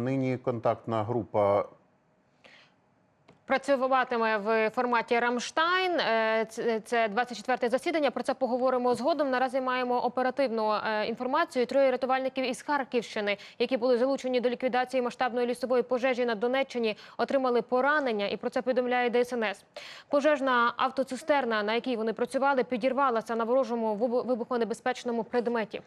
Нині контактна група Працюватиме в форматі Рамштайн. Е, Це 24-те засідання. Про це поговоримо згодом. Наразі маємо оперативну е, інформацію. Троє рятувальників із Харківщини, які були залучені до ліквідації масштабної лісової пожежі на Донеччині, отримали поранення. І про це повідомляє ДСНС. Пожежна автоцистерна, на якій вони працювали, підірвалася на ворожому вибу- вибухонебезпечному предметі.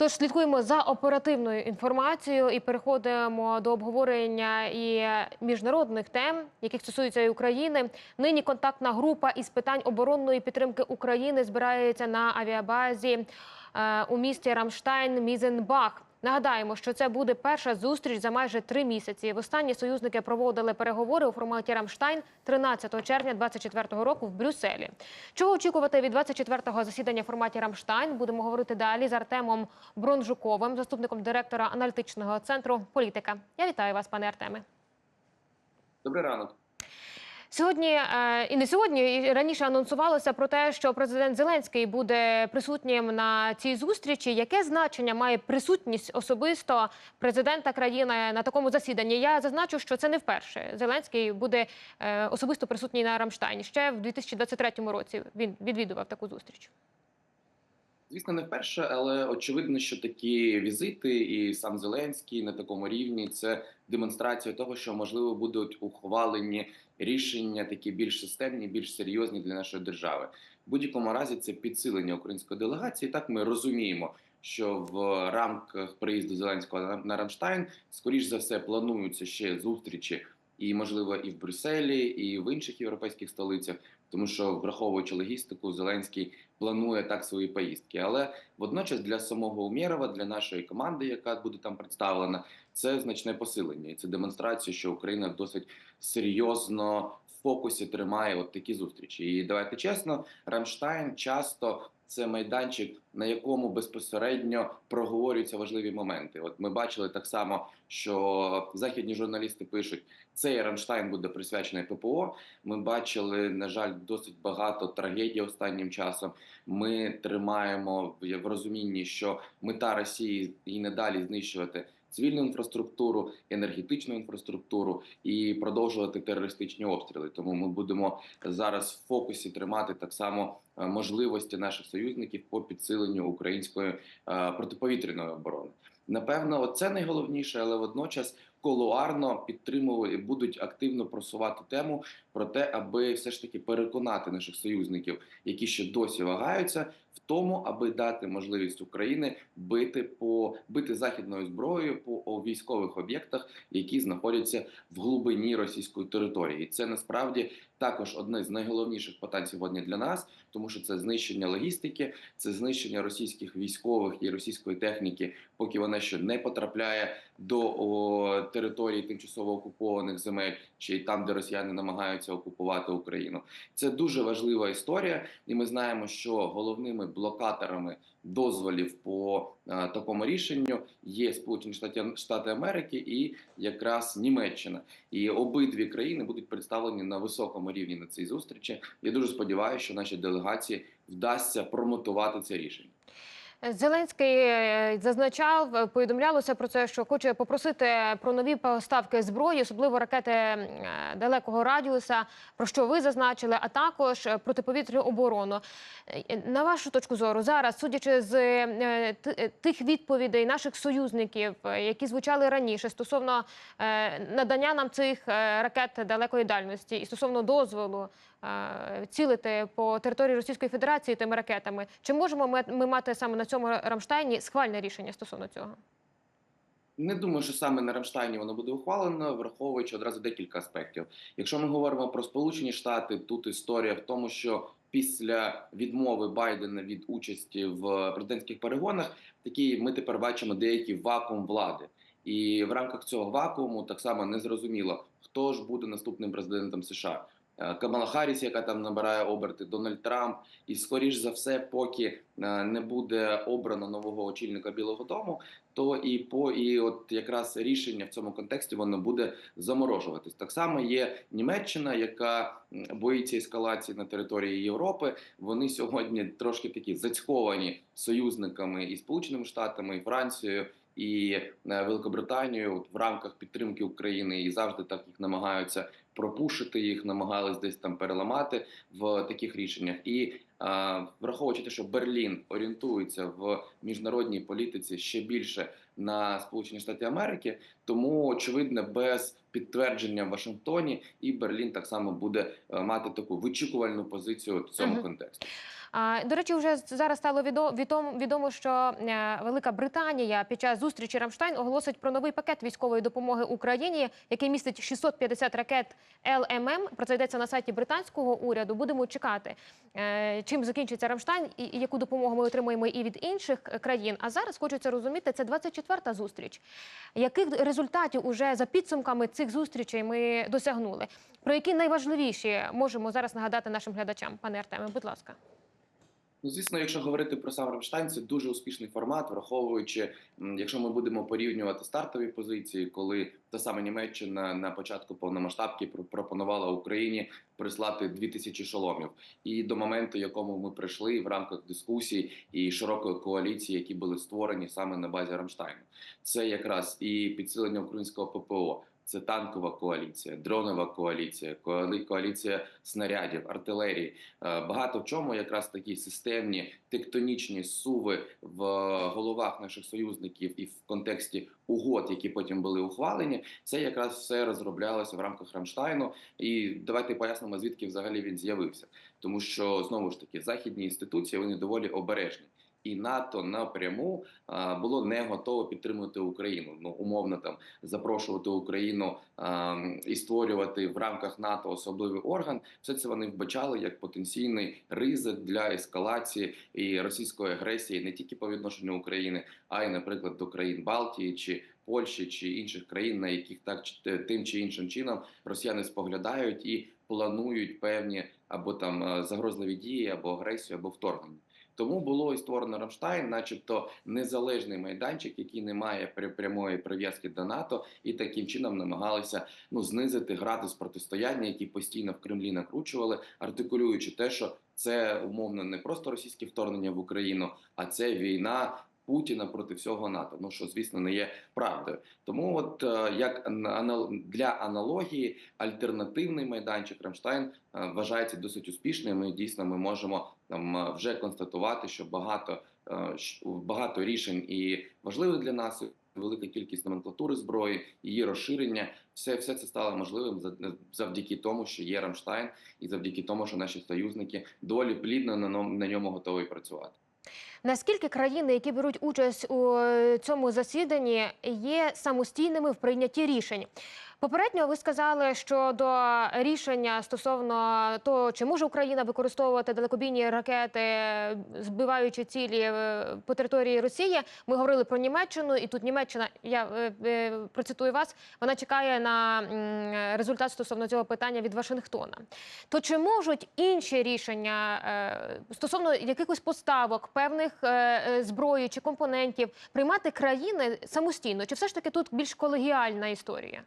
Тож слідкуємо за оперативною інформацією і переходимо до обговорення і міжнародних тем, яких стосуються і України. Нині контактна група із питань оборонної підтримки України збирається на авіабазі е, у місті Рамштайн Мізенбах. Нагадаємо, що це буде перша зустріч за майже три місяці. Востаннє союзники проводили переговори у форматі Рамштайн 13 червня 2024 року в Брюсселі. Чого очікувати від 24-го засідання в форматі Рамштайн? Будемо говорити далі з Артемом Бронжуковим, заступником директора аналітичного центру політика. Я вітаю вас, пане Артеме. Добрий ранок. Сьогодні е, і не сьогодні, і раніше анонсувалося про те, що президент Зеленський буде присутнім на цій зустрічі. Яке значення має присутність особисто президента країни на такому засіданні? Я зазначу, що це не вперше. Зеленський буде е, особисто присутній на Рамштайні. Ще в 2023 році він відвідував таку зустріч. Звісно, не вперше, але очевидно, що такі візити і сам Зеленський на такому рівні це демонстрація того, що можливо будуть ухвалені рішення такі більш системні, більш серйозні для нашої держави. В будь-якому разі це підсилення української делегації. Так ми розуміємо, що в рамках приїзду Зеленського на- Рамштайн, скоріш за все, плануються ще зустрічі. І можливо і в Брюсселі, і в інших європейських столицях, тому що враховуючи логістику, Зеленський планує так свої поїздки. Але водночас для самого Умєрова, для нашої команди, яка буде там представлена, це значне посилення, і це демонстрація, що Україна досить серйозно фокусі тримає от такі зустрічі. І давайте чесно, Рамштайн часто. Це майданчик, на якому безпосередньо проговорюються важливі моменти. От ми бачили так само, що західні журналісти пишуть, цей Рамштайн буде присвячений ППО. Ми бачили, на жаль, досить багато трагедій останнім часом. Ми тримаємо в розумінні, що мета Росії і надалі знищувати цивільну інфраструктуру, енергетичну інфраструктуру і продовжувати терористичні обстріли. Тому ми будемо зараз в фокусі тримати так само е, можливості наших союзників по підсиленню української е, протиповітряної оборони. Напевно, це найголовніше, але водночас колуарно підтримували і будуть активно просувати тему про те, аби все ж таки переконати наших союзників, які ще досі вагаються, тому, аби дати можливість Україні бити по бити західною зброєю по військових об'єктах, які знаходяться в глибині російської території. І це насправді також одне з найголовніших питань сьогодні для нас, тому що це знищення логістики, це знищення російських військових і російської техніки, поки вона ще не потрапляє до о, території тимчасово окупованих земель, чи там, де росіяни намагаються окупувати Україну. Це дуже важлива історія, і ми знаємо, що головними блокаторами дозволів по е, такому рішенню є Сполучені Штати, Штати Америки і якраз Німеччина. І обидві країни будуть представлені на високому рівні на цій зустрічі. Я дуже сподіваюся, що нашій делегації вдасться промотувати це рішення. Зеленський е, зазначав, е, повідомлялося про це, що хоче попросити про нові поставки зброї, особливо ракети е, далекого радіуса, про що ви зазначили, а також протиповітряну оборону. На вашу точку зору, зараз, судячи з тих відповідей наших союзників, які звучали раніше, стосовно надання нам цих ракет далекої дальності і стосовно дозволу цілити по території Російської Федерації тими ракетами, чи можемо ми, мати саме на цьому Рамштайні схвальне рішення стосовно цього? Не думаю, що саме на Рамштайні воно буде ухвалено, враховуючи одразу декілька аспектів. Якщо ми говоримо про Сполучені Штати, тут історія в тому, що після відмови Байдена від участі в президентських перегонах, такий ми тепер бачимо деякий вакуум влади. І в рамках цього вакууму так само не зрозуміло, хто ж буде наступним президентом США. Е, Камала Харріс, яка там набирає оберти, Дональд Трамп, і скоріш за все, поки е, не буде обрано нового очільника Білого Дому, то і по і от якраз рішення в цьому контексті воно буде заморожуватись. Так само є Німеччина, яка боїться ескалації на території Європи. Вони сьогодні трошки такі зацьховані союзниками і Сполученими Штатами, і Францією. і е, Великобританію в рамках підтримки України і завжди так їх намагаються пропушити їх, намагались десь там переламати в таких рішеннях. І е, враховуючи те, що Берлін орієнтується в міжнародній політиці ще більше на Сполучені Штати Америки, тому очевидно, без підтвердження в Вашингтоні і Берлін так само буде е, мати таку вичікувальну позицію в цьому Мгм. контексті. До речі, вже зараз стало відо- відомо, що е, Велика Британія під час зустрічі Рамштайн оголосить про новий пакет військової допомоги Україні, який містить 650 ракет ЛММ. Про це йдеться на сайті британського уряду. Будемо чекати, е, чим закінчиться Рамштайн і яку допомогу ми отримаємо і від інших країн. А зараз хочеться розуміти, це 24-та зустріч. Яких результатів уже за підсумками цих зустрічей ми досягнули? Про які найважливіші можемо зараз нагадати нашим глядачам, пане Артеме, будь ласка. Ну, звісно, якщо говорити про сам Рамштайн, це дуже успішний формат, враховуючи, якщо ми будемо порівнювати стартові позиції, коли та сама Німеччина на початку повномасштабки пропонувала Україні прислати 2000 шоломів, і до моменту, якому ми прийшли в рамках дискусій і широкої коаліції, які були створені саме на базі Рамштайну, це якраз і підсилення українського ППО. Це танкова коаліція, дронова коаліція, коалі- коаліція снарядів, артилерії. Е, Багато в чому якраз такі системні тектонічні суви в головах наших союзників і в контексті угод, які потім були ухвалені. Це якраз все розроблялося в рамках Рамштайну. І давайте пояснимо, звідки взагалі він з'явився, тому що знову ж таки західні інституції вони доволі обережні. І НАТО напряму було не готово підтримувати Україну. Ну умовно там запрошувати Україну і створювати в рамках НАТО особливий орган. Все це вони вбачали як потенційний ризик для ескалації і російської агресії не тільки по відношенню України, а й, наприклад, до країн Балтії чи Польщі чи інших країн, на яких так тим чи іншим чином росіяни споглядають і планують певні або там е, загрозливі дії, або агресію, або вторгнення. Тому було і створено Рамштайн, начебто незалежний майданчик, який не має пря- прямої прив'язки до НАТО, і таким чином намагалися ну знизити градус протистояння, які постійно в Кремлі накручували, артикулюючи те, що це умовно не просто російське вторгнення в Україну, а це війна. Путіна проти всього НАТО, ну що звісно не є правдою. Тому, от е, як для аналогії, альтернативний майданчик Рамштайн е, вважається досить успішним. І дійсно ми можемо там е, вже констатувати, що багато багато рішень і важливих для нас. Велика кількість номенклатури зброї, її розширення, все, все це стало можливим за- завдяки тому, що є Рамштайн, і завдяки тому, що наші союзники доволі плідно на ньому готові працювати. Наскільки країни, які беруть участь у е, цьому засіданні, є самостійними в прийнятті рішень? Попередньо ви сказали, що до рішення стосовно того, чи може Україна використовувати далекобійні ракети, збиваючи цілі е, по території Росії, ми говорили про Німеччину, і тут Німеччина, я е, е, процитую вас, вона чекає на результат стосовно цього питання від Вашингтона. То чи можуть інші рішення стосовно якихось поставок певних зброї чи компонентів приймати країни самостійно? Чи все ж таки тут більш колегіальна історія?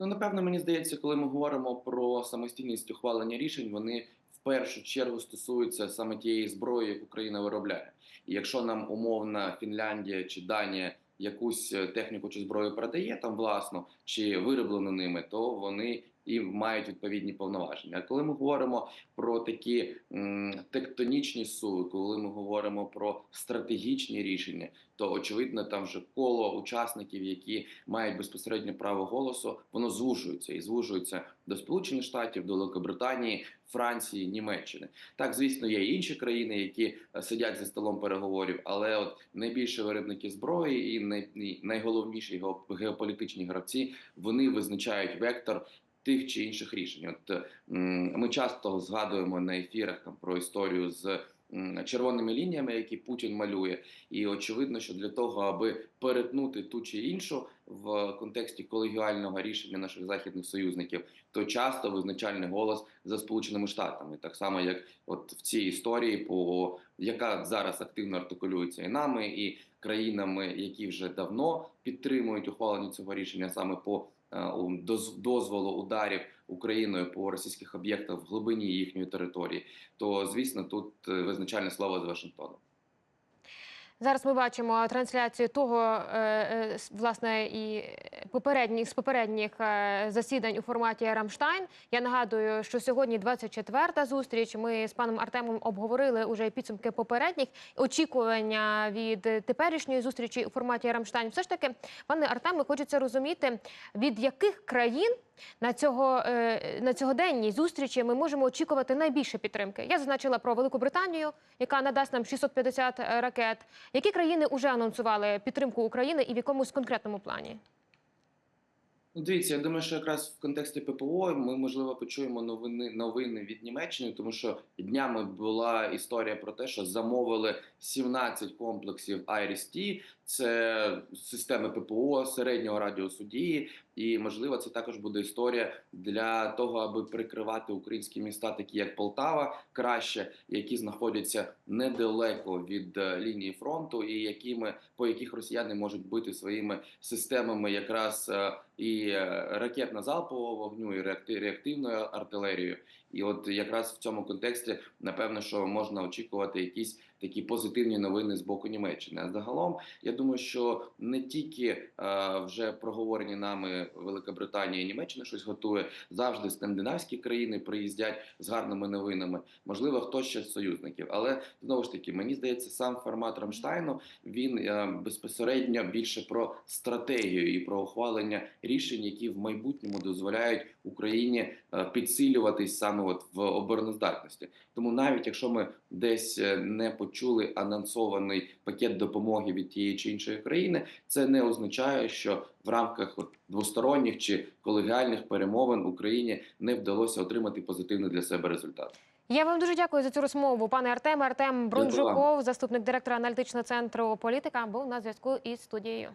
Ну, напевно, мені здається, коли ми говоримо про самостійність ухвалення рішень, вони в першу чергу стосуються саме тієї зброї, яку Україна виробляє. І якщо нам умовна Фінляндія чи Данія якусь е, техніку чи зброю продає там власно чи вироблено ними, то вони і мають відповідні повноваження. А коли ми говоримо про такі м, тектонічні суви, коли ми говоримо про стратегічні рішення, то очевидно там вже коло учасників, які мають безпосередньо право голосу, воно звужується і звужується до Сполучених Штатів, до Великобританії, Франції, Німеччини. Так, звісно, є і інші країни, які е, сидять за столом переговорів, але от найбільше виробники зброї і най, і найголовніші гео- геополітичні гравці вони визначають вектор. Тих чи інших рішень, от ми часто згадуємо на ефірах там про історію з червоними лініями, які Путін малює, і очевидно, що для того, аби перетнути ту чи іншу в контексті колегіального рішення наших західних союзників, то часто визначальний голос за сполученими штатами, так само як от в цій історії, по яка зараз активно артикулюється і нами, і країнами, які вже давно підтримують ухвалення цього рішення саме по дозволу ударів Україною по російських об'єктах в глибині їхньої території, то звісно тут е, визначальне слово з Вашингтоном. Зараз ми бачимо трансляцію того, е, е, власне, і попередніх з попередніх е, засідань у форматі Рамштайн. Я нагадую, що сьогодні 24-та зустріч. Ми з паном Артемом обговорили уже підсумки попередніх очікування від теперішньої зустрічі у форматі Рамштайн. Все ж таки, пане Артеме, хочеться розуміти, від яких країн на цього на цьогоденній зустрічі ми можемо очікувати найбільше підтримки. Я зазначила про Велику Британію, яка надасть нам 650 ракет. Які країни вже анонсували підтримку України і в якомусь конкретному плані? Ну, дивіться, я думаю, що якраз в контексті ППО ми можливо почуємо новини новини від Німеччини, тому що днями була історія про те, що замовили 17 комплексів IRIS-T, це системи ППО середнього радіусу дії, і можливо це також буде історія для того, аби прикривати українські міста, такі як Полтава, краще, які знаходяться недалеко від е, лінії фронту, і якими по яких росіяни можуть бити своїми системами, якраз е, і е, ракетно-залпового вогню, і реакти- реактивною артилерією. І от якраз в цьому контексті напевно, що можна очікувати якісь такі позитивні новини з боку Німеччини. А загалом я думаю, що не тільки е, вже проговорені нами Велика Британія і Німеччина щось готує, завжди скандинавські країни приїздять з гарними новинами. Можливо, хтось ще з союзників, але знову ж таки, мені здається, сам формат Рамштайну він е, безпосередньо більше про стратегію і про ухвалення рішень, які в майбутньому дозволяють Україні е, підсилюватись саме от в обороноздатності. Тому навіть якщо ми десь е, не почули анонсований пакет допомоги від тієї чи іншої країни, це не означає, що в рамках двосторонніх чи колегіальних перемовин Україні не вдалося отримати позитивний для себе результат. Я вам дуже дякую за цю розмову, пане Артеме. Артем Брунжуков, заступник директора аналітичного центру політика, був на зв'язку із студією.